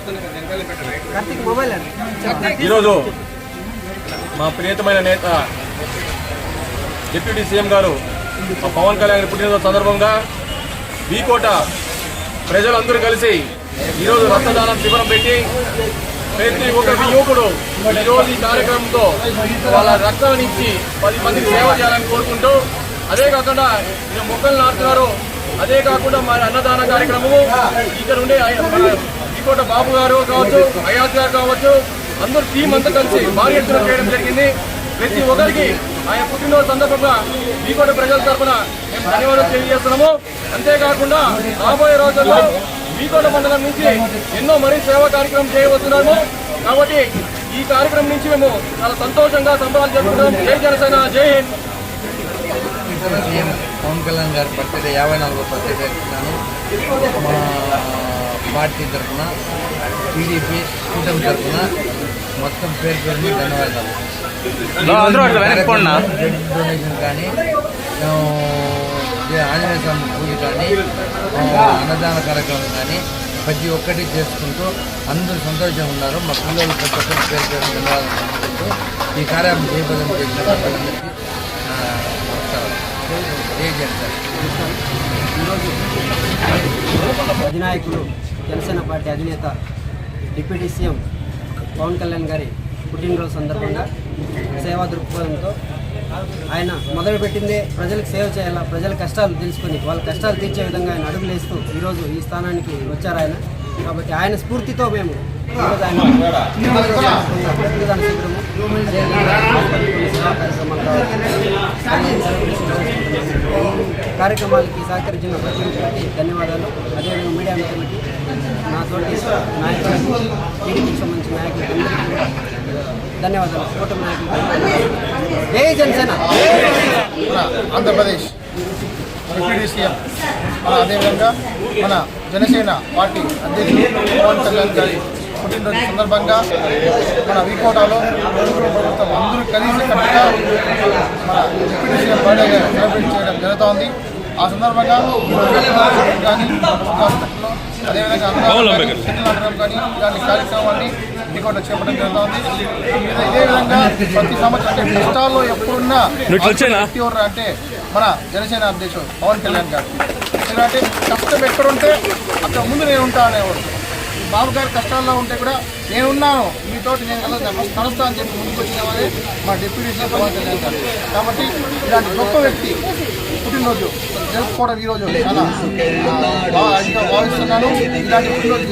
Karthik mobile అండి ఈరోజు మా ప్రియతమైన నేత డిప్యూటీ సీఎం గారు మా పవన్ కళ్యాణ్ పుట్టినరోజు సందర్భంగా వీకోట ప్రజలందరూ కలిసి ఈరోజు రక్తదానం శిబిరం పెట్టి ప్రతి ఒక్క యువకుడు ఈరోజు ఈ కార్యక్రమంతో వాళ్ళ రక్తాన్ని ఇచ్చి పది మందికి సేవ చేయాలని కోరుకుంటూ అదే కాకుండా మొక్కలు నాటుతున్నారు. అదే కాకుండా మరి అన్నదాన కార్యక్రమము. ఇక్కడ ఉండే ఐ- బాబు గారు కావచ్చు అయాజ్ గారు కావచ్చు అందరూ టీం అంతా కలిసి భారీ ఎత్తున చేయడం జరిగింది. ప్రతి ఒక్కరికి ఆయన పుట్టినరోజు సందర్భంగా మీకోట ప్రజల తరఫున మేము ధన్యవాదాలు తెలియజేస్తున్నాము. అంతేకాకుండా రాబోయే రోజుల్లో మీకోట మండలం నుంచి ఎన్నో మరీ సేవా కార్యక్రమం చేయబోతున్నాము కాబట్టి ఈ కార్యక్రమం నుంచి మేము చాలా సంతోషంగా సంబరాలు జరుపుకుంటాం జై జనసేన జై హింద్. సీఎం పవన్ కళ్యాణ్ గారి బర్త్డే యాభై నాలుగో బర్త్డే మా పార్టీ తరఫున టీడీపీ కూటమి తరఫున మొత్తం పేరు పేరుని ధన్యవాదాలు. బ్లడ్ డొనేషన్ కానీ ఆంజనేయ స్వామి పూజ కానీ అన్నదాన కార్యక్రమం కానీ ప్రతి ఒక్కటి చేసుకుంటూ అందరూ సంతోషంగా ఉన్నారు. మా పిల్లలు ప్రతి ఒక్కరికి పేరు పేరు ధన్యవాదాలు ఈ కార్యక్రమం జయప్రదం చేసిన జై అధినాయకులు జనసేన పార్టీ అధినేత డిప్యూటీ సీఎం పవన్ కళ్యాణ్ గారి పుట్టినరోజు సందర్భంగా సేవా దృక్పథంతో ఆయన మొదలుపెట్టిందే ప్రజలకు సేవ చేయాలా ప్రజల కష్టాలు తెలుసుకొని వాళ్ళ కష్టాలు తీర్చే విధంగా ఆయన అడుగులేస్తూ ఈరోజు ఈ స్థానానికి వచ్చారు ఆయన. కాబట్టి ఆయన స్ఫూర్తితో మేము ఈరోజు ఆయన రక్తదాన శిబిరము కార్యక్రమాలు కార్యక్రమాలకి సహకరించిన ప్రతి ఒక్కరికి ధన్యవాదాలు. అదేవిధంగా మీడియా మిత్రులకి నాతోటి నాయకులకు టీడీపీకి సంబంధించిన నాయకులకు ధన్యవాదాలు. కూటమి నాయకులకు. జై జనసేన. Andhra Pradesh deputy CM. మన అదేవిధంగా మన జనసేన పార్టీ అధ్యక్షుడు పవన్ కళ్యాణ్ గారి పుట్టినరోజు సందర్భంగా మన వికోటాలో ప్రభుత్వం అందరూ కలిసి కట్టుగా మన డిప్యూటీ సీఎం బర్త్డే సెలబ్రేట్ చేయడం జరుగుతోంది. ఆ సందర్భంగా రక్తదానం కానీ అదేవిధంగా ఇలాంటి కార్యక్రమాన్ని చేపట్టడం ఇదే విధంగా ప్రతి సంవత్సరం అంటే ఎప్పుడున్నా ఎవరు అంటే మన జనసేన అధ్యక్షుడు పవన్ కళ్యాణ్ గారు. ఎందుకంటే కష్టం ఎక్కడుంటే అక్కడ ముందు నేను ఉంటా అనేవాడు. బాబు గారు కష్టాల్లో ఉంటే కూడా నేనున్నాను. మీతో నేను కలుస్తా అని చెప్పి ముందుకు వచ్చిన వారే మా డిప్యూటీ సీఎం కాబట్టి ఇలాంటి గొప్ప వ్యక్తి పుట్టినరోజు జరుపుకోవడం ఈరోజు చాలా భావిస్తున్నాను. ఇలాంటి పుట్టినరోజు